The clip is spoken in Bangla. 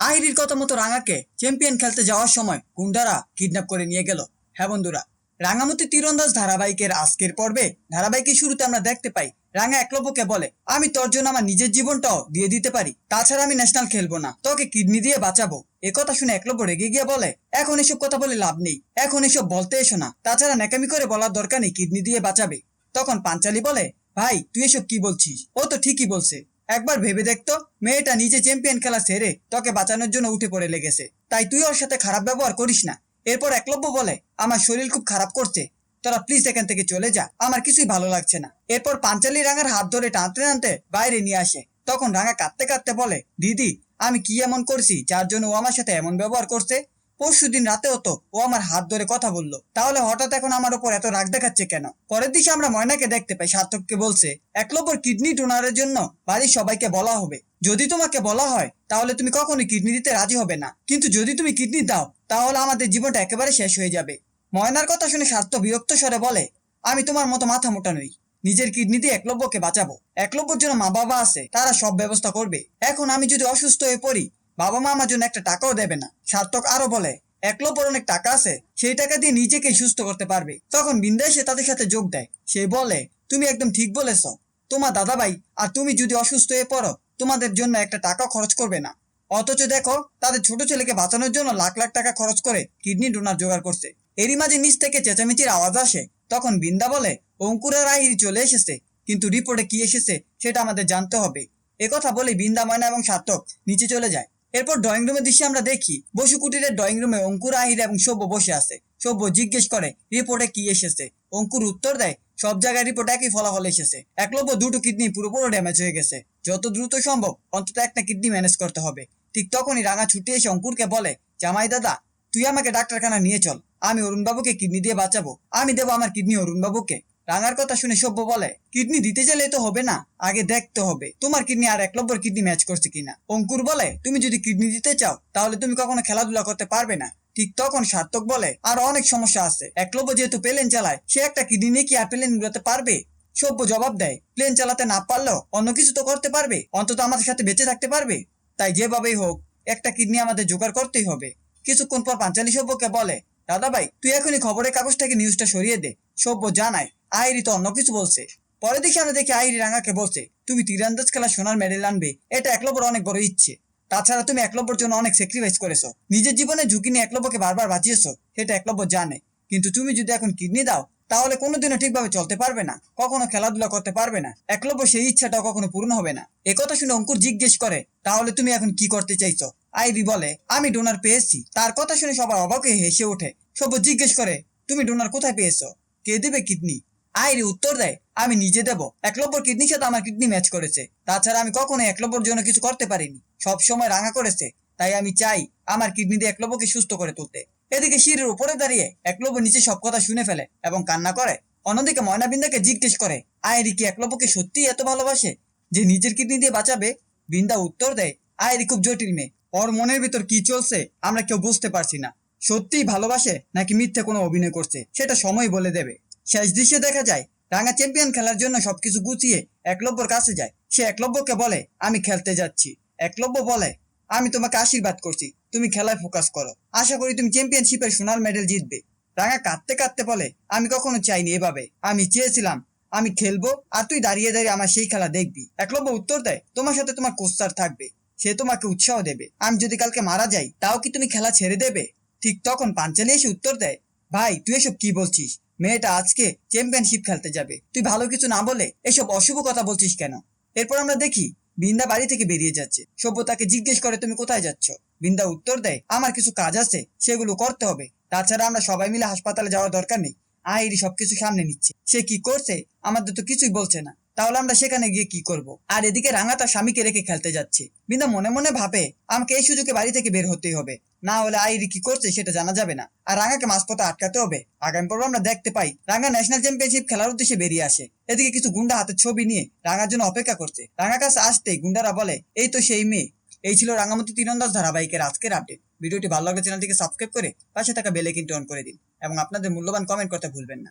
আহিরির কথা মতো রাঙাকে চ্যাম্পিয়ন খেলতে যাওয়ার সময় গুন্ডারা কিডন্যাপ করে নিয়ে গেল। হ্যাঁ বন্ধুরা, রাঙামতি তীরন্দাজ ধারাবাহিকের আজকের পর্বে ধারাবাহিকের শুরুতে আমরা দেখতে পাই, রাঙা একলব্যকে বলে, আমি তোর জন্য আমার নিজের জীবনটাও দিয়ে দিতে পারি, তাছাড়া আমি ন্যাশনাল খেলব না, তোকে কিডনি দিয়ে বাঁচাবো। এ কথা শুনে একলব্য রেগে গিয়ে বলে, এখন এসব কথা বলে লাভ নেই, এখন এসব বলতে এসো না, তাছাড়া ন্যাকামি করে বলার দরকার নেই, কিডনি দিয়ে বাঁচাবে। তখন পাঞ্চালি বলে, ভাই, তুই এসব কি বলছিস? ও তো ঠিকই বলছে একবার ভেবে দেখতো মেয়েটা নিজে চ্যাম্পিয়ন খেলা সেরে তোকে বাঁচানোর জন্য উঠে পড়ে লেগেছে। তাই তুই ওর সাথে খারাপ ব্যবহার করিস না। এরপর একলব্য বলে, আমার শরীর খুব খারাপ করছে। তোরা প্লিজ এখান থেকে চলে যা। আমার কিছুই ভালো লাগছে না। এরপর পাঞ্চালি রাঙার হাত ধরে টানতে টানতে বাইরে নিয়ে আসে। তখন রাঙা কাঁদতে কাঁদতে বলে, দিদি, আমি কি এমন করছি যার জন্য ও আমার সাথে এমন ব্যবহার করছে? পরশু দিন রাতেও তো ও আমার হাত ধরে কথা বলল। তাহলে হঠাৎ এখন আমার উপর এত রাগ দেখাচ্ছে কেন? পরের দিকে আমরা ময়নাকে দেখতে পাই, সার্থককে বলছে একলব্যর কিডনি ডোনারের জন্য বাড়ির সবাইকে বলা হবে। যদি তোমাকে বলা হয়, তাহলে তুমি কখনোই কিডনি দিতে রাজি হবে না। কিন্তু যদি তুমি কিডনি দাও, তাহলে আমাদের জীবনটা একেবারে শেষ হয়ে যাবে। ময়নার কথা শুনে স্বার্থ বিরক্ত স্বরে বলে, আমি তোমার মতো মাথা মোটা নই। নিজের কিডনি দিয়ে একলব্যকে বাঁচাবো। একলব্যর জন্য মা বাবা আছে, তারা সব ব্যবস্থা করবে। এখন আমি যদি অসুস্থ হয়ে পড়ি বাবা মা আমার জন্য একটা টাকাও দেবে না। সার্থক আরও বলে একলব্যর অনেক টাকা আছে। সেই টাকা দিয়ে নিজেকে সুস্থ করতে পারবে। তখন বিন্দা এসে তাদের সাথে যোগ দেয়। সে বলে, তুমি একদম ঠিক বলেছ। তোমার দাদাভাই আর তুমি যদি অসুস্থ হয়ে পড়ো, তোমাদের জন্য একটা টাকা খরচ করবে না। অথচ দেখো, তাদের ছোট ছেলেকে বাঁচানোর জন্য লাখ লাখ টাকা খরচ করে কিডনি ডোনার জোগাড় করছে। এরই মাঝে নিচ থেকে চেঁচামেচির আওয়াজ আসে। তখন বিন্দা বলে, অঙ্কুর আর আহিরি চলে এসেছে। কিন্তু রিপোর্টে কি এসেছে, সেটা আমাদের জানতে হবে। একথা বলে বিন্দা ময়না এবং সার্থক নিচে চলে যায়। এরপর ড্রয়িং রুমের দৃশ্যে আমরা দেখি বসু কুটিরের ড্রয়িং রুমে অঙ্কুর, আহির এবং সব্য বসে আছে। সব্য জিজ্ঞেস করে, রিপোর্টে কি এসেছে? অঙ্কুর উত্তর দেয়, সব জায়গায় রিপোর্ট একই ফলাফল এসেছে। একলব্য দুটো কিডনি পুরোপুরো ড্যামেজ হয়ে গেছে। যত দ্রুত সম্ভব অন্তত একটা কিডনি ম্যানেজ করতে হবে। ঠিক তখনই রাঙা ছুটে এসে অঙ্কুরকে বলে, জামাই দাদা, তুই আমাকে ডাক্তারখানা নিয়ে চল। আমি অরুণবাবুকে কিডনি দিয়ে বাঁচাবো। আমি দেবো আমার কিডনি অরুণবাবুকে। রাঙার কথা শুনে সভ্য বলে, কিডনি দিতে চাইলে তো হবে না, আগে দেখতে হবে। তোমার কিডনি আর একলব্যর কিডনি ম্যাচ করছে কিনা? অঙ্কুর বলে, তুমি যদি কিডনি দিতে চাও, তাহলে তুমি কখনো খেলাধুলা করতে পারবে না। ঠিক তখন সার্থক বলে, আর অনেক সমস্যা আছে। একলব্য যেহেতু প্লেন চালায়, সে একটা কিডনি নিয়ে কি আর প্লেন উড়াতে পারবে? সভ্য জবাব দেয়, প্লেন চালাতে না পারলেও অন্য কিছু তো করতে পারবে, অন্তত আমাদের সাথে বেঁচে থাকতে পারবে। তাই যেভাবেই হোক, একটা কিডনি আমাদের জোগাড় করতেই হবে। কিছুক্ষণ পর পাঞ্চালি সভ্যকে বলে দাদা ভাই তুই এখনই খবরের কাগজ থেকে নিউজটা সরিয়ে দে। সভ্য জানায় আইরি তো, অন্য কিছু বলছে। পরে দেখি আমরা দেখি আইরি রাঙাকে বলছে, তুমি তীরান্দাজ খেলা সোনার মেডেল আনবে, এটা একলব্যর অনেক বড় ইচ্ছে। তাছাড়া তুমি একলব্যর জন্য অনেক স্যাক্রিফাইস করেছ। নিজের জীবনে ঝুঁকি নিয়ে একলব্যকে বারবার বাঁচিয়েছো, সেটা একলব্য জানে। কিন্তু তুমি যদি এখন কিডনি দাও, তাহলে কোনোদিনও ঠিকভাবে চলতে পারবে না, কখনো খেলাধুলা করতে পারবে না। একলব্য সেই ইচ্ছাটাও কখনো পূর্ণ হবে না। একথা শুনে অঙ্কুর জিজ্ঞেস করে, তাহলে তুমি এখন কি করতে চাইছো? আইরি বলে, আমি ডোনার পেয়েছি। তার কথা শুনে সবার অবাক হেসে ওঠে। সব্য জিজ্ঞেস করে, তুমি ডোনার কোথায় পেয়েছ? কে দেবে কিডনি? আইরি উত্তর দেয় আমি নিজে দেব। একলব্যর কিডনির সাথে আমার কিডনি ম্যাচ করেছে। তাছাড়া আমি কখনো একলব্যর জন্য কিছু করতে পারিনি। সব সময় রাঙা করেছে। তাই আমি চাই আমার কিডনি দিয়ে একলব্যকে সুস্থ করে তুলতে। এদিকে শিরের উপরে দাঁড়িয়ে একলব্য নিচে সব কথা শুনে ফেলে এবং কান্না করে। অন্যদিকে ময়নাবিন্দাকে জিজ্ঞেস করে, আইরি কি একলব্যকে সত্যি এত ভালোবাসে যে নিজের কিডনি দিয়ে বাঁচাবে? বিন্দা উত্তর দেয়, আইরি খুব জটিল মেয়ে। ওর মনের ভিতর কি চলছে আমরা কেউ বুঝতে পারছি না। সত্যিই ভালোবাসে নাকি মিথ্যে কোনো অভিনয় করছে? সেটা সময় বলে দেবে। শেষ দৃশ্যে দেখা যায়, রাঙা চ্যাম্পিয়ন খেলার জন্য সবকিছু গুছিয়ে একলব্যর কাছে যায়। সে একলব্যকে বলে, আমি খেলতে যাচ্ছি। একলব্য বলে, আমি তোমাকে আশীর্বাদ করছি। তুমি খেলায় ফোকাস করো। আশা করি তুমি চ্যাম্পিয়নশিপের সোনার মেডেল জিতবে। রাঙা কাঁদতে কাঁদতে বলে, আমি কখনো চাইনি এভাবে। আমি চেয়েছিলাম, আমি খেলব, আর তুই দাঁড়িয়ে দাঁড়িয়ে আমার সেই খেলা দেখবি। একলব্য উত্তর দেয়, তোমার সাথে তোমার কোস্টার থাকবে। সে তোমাকে উৎসাহ দেবে। আমি যদি কালকে মারা যাই, তাও কি তুমি খেলা ছেড়ে দেবে? ঠিক তখন পাঞ্চালি এসে উত্তর দেয়, ভাই, তুই এসব কি বলছিস? মেয়েটা আজকে চ্যাম্পিয়নশিপ খেলতে যাবে। তুই ভালো কিছু না বলে এসব অশুভ কথা বলছিস কেন? এরপর আমরা দেখি, বৃন্দা বাড়ি থেকে বেরিয়ে যাচ্ছে। সভ্য তাকে জিজ্ঞেস করে, তুমি কোথায় যাচ্ছ? বৃন্দা উত্তর দেয়, আমার কিছু কাজ আছে, সেগুলো করতে হবে। তাছাড়া আমরা সবাই মিলে হাসপাতালে যাওয়ার দরকার নেই। আইরি সবকিছু সামনে নিচ্ছে। সে কি করছে? আমাদের তো কিছুই বলছে না। তাহলে আমরা সেখানে গিয়ে কি করব? আর এদিকে রাঙা তার স্বামীকে রেখে খেলতে যাচ্ছে। বিন্দা মনে মনে ভাবে, আমাকে এই সুযোগে বাড়ি থেকে বের হতেই হবে। না হলে আইরি কি করছে সেটা জানা যাবে না। আর রাঙাকে মাঝপথে আটকাতে হবে। আগামী পর্ব আমরা দেখতে পাই, রাঙা ন্যাশনাল চ্যাম্পিয়নশিপ খেলার উদ্দেশ্যে বেরিয়ে আসে। এদিকে কিছু গুন্ডা হাতের ছবি নিয়ে রাঙার জন্য অপেক্ষা করছে। রাঙার কাছে আসতেই গুন্ডারা বলে, এই তো সেই মেয়ে। এই ছিল রাঙামতি তীরন্দাজ ধারাবাহিকের আজকের আপডেট ভিডিওটি ভালো লাগলে চ্যানেলটিকে সাবস্ক্রাইব করে পাশে থাকা বেল আইকনটি অন করে দিন। এবং আপনাদের মূল্যবান কমেন্ট করতে ভুলবেন না।